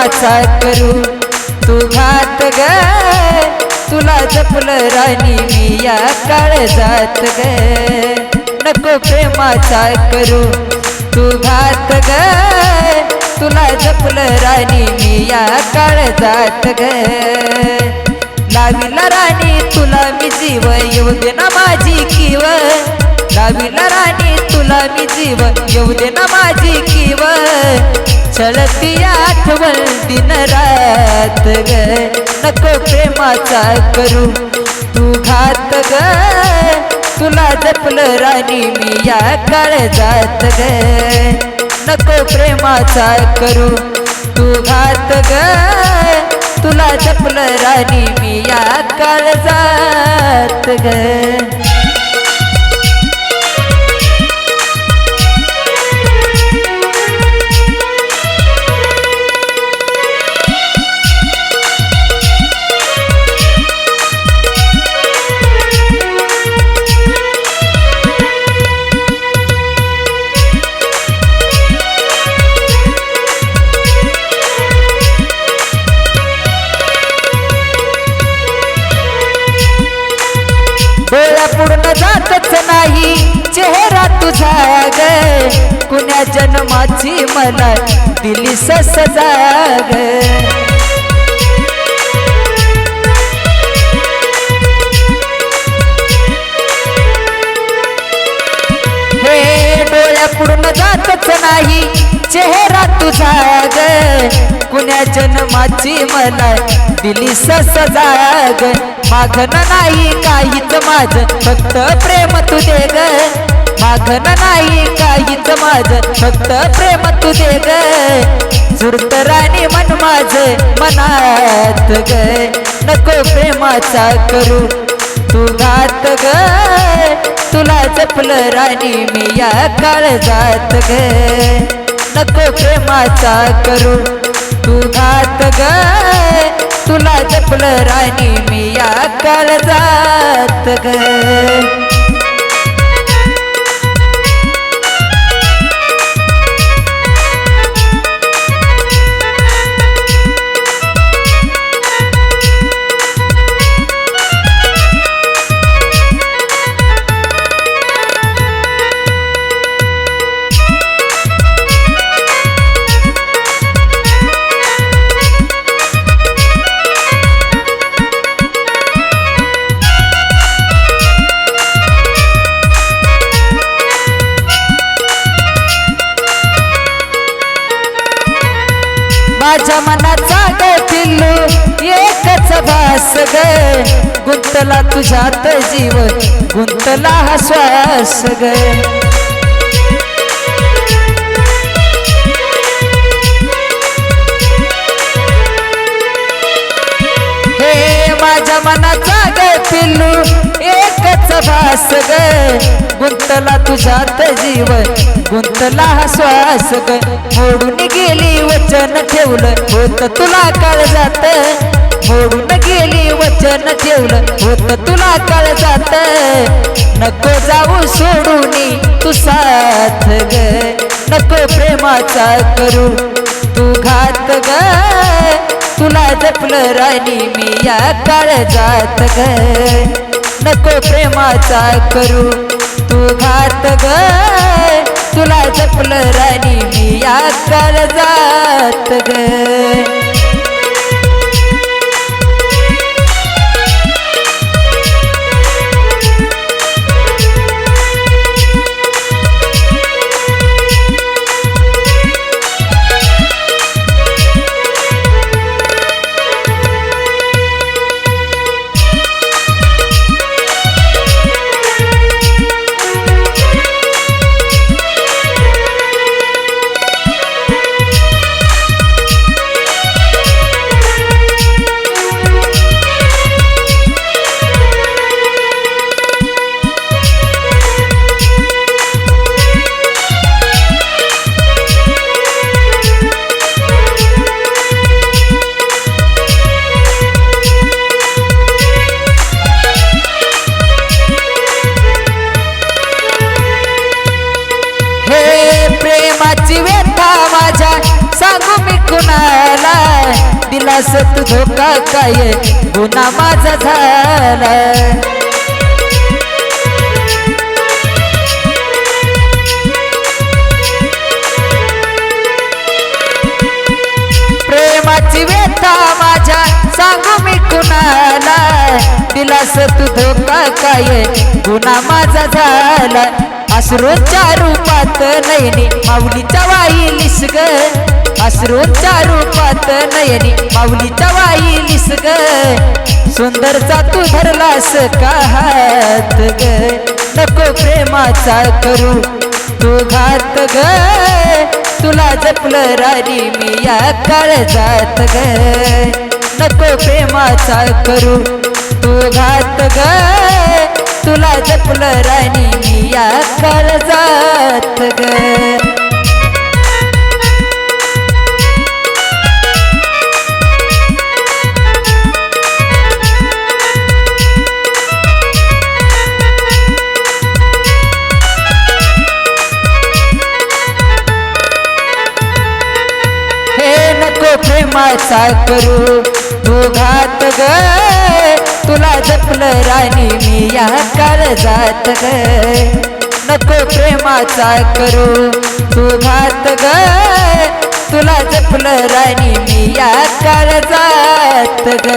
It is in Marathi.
कोणाचा करू. तू घात ग. तुला जपलं राणी मी या काळ जात ग. नको प्रेमाचा करू. तू घात ग. तुला जपलं राणी मी या काळजात ग. लाविला राणी तुला मी जीव येऊ दे ना माझी किव लाविला राणी तुला मी जीव येऊ दे ना माझी किव चलती आठवण दिन रात ग. नको प्रेमाचा करू तू घात ग. तुला जपलं राणी मी या काळ जात ग. नको प्रेमाचा करू तू घात ग. तुला जपलं राणी मी या काळजात ग. चेहरा ग कुण्या जन्माची मला दिली सजा ग हे डोळ्या पूर्ण जातच नाही चेहरा तुझा ग कुण्या जन्माची मला दिली सजा ग मागण नाही काहीच माझ फक्त प्रेम तुझे दे ग. मागण नाही काहीच माझ. फक्त प्रेम तू दे ग. सुरत राणी मन माझ मनात ग. नको प्रेमाचा करू. तू घात ग. तुला जपलं राणी मी या काळजात ग. नको प्रेमाचा करू. तू घात ग. तुला जपलं राणी मी या काळजात ग. भास ग गुंतला तुझ्यात जीव. गुंतला हा श्वास ग. माझ्या मनाचा ग पिल्लू एकच भास ग. गुंतला तुझ्यात जीव. गुंतला हा श्वास ग. मोडून गेली वचन ठेवलं. होत तुला काळ जात मोडून गेली वचन ठेवलं होत तुला काळ जात नको जाऊ सोडून तू साथ ग. नको प्रेमाचा करू तू घात ग. तुला जपलं राणी मी या काळजात ग. नको प्रेमाचा करू तू घात ग. तुला जपलं राणी मी या काळजात ग. दिलास धोका काय? गुन्हा माझा झाला प्रेमाची व्यथा माझ्या सांगू मी कुणाला? दिलास तू धोका काय? गुन्हा माझा झाला अश्रूंच्या रूपात नैनी माऊलीच्या वाईलीस ग अश्रूंच्या रूपात नयनी माऊलीच्या वाईलीस ग सुंदरचा तू धरलास का हात ग? नको प्रेमाचा करू तू घात ग. तुला जपलं राणी मी या काळजात ग. नको प्रेमाचा करू तू घात ग. तुला जपलं राणी मी या काळजात ग. प्रेमाचा करू. तू घात ग. तुला जपलं राणी मी या काळजात ग. नको प्रेमाचा करू. तू घात ग. तुला जपलं राणी मी या काळजात ग.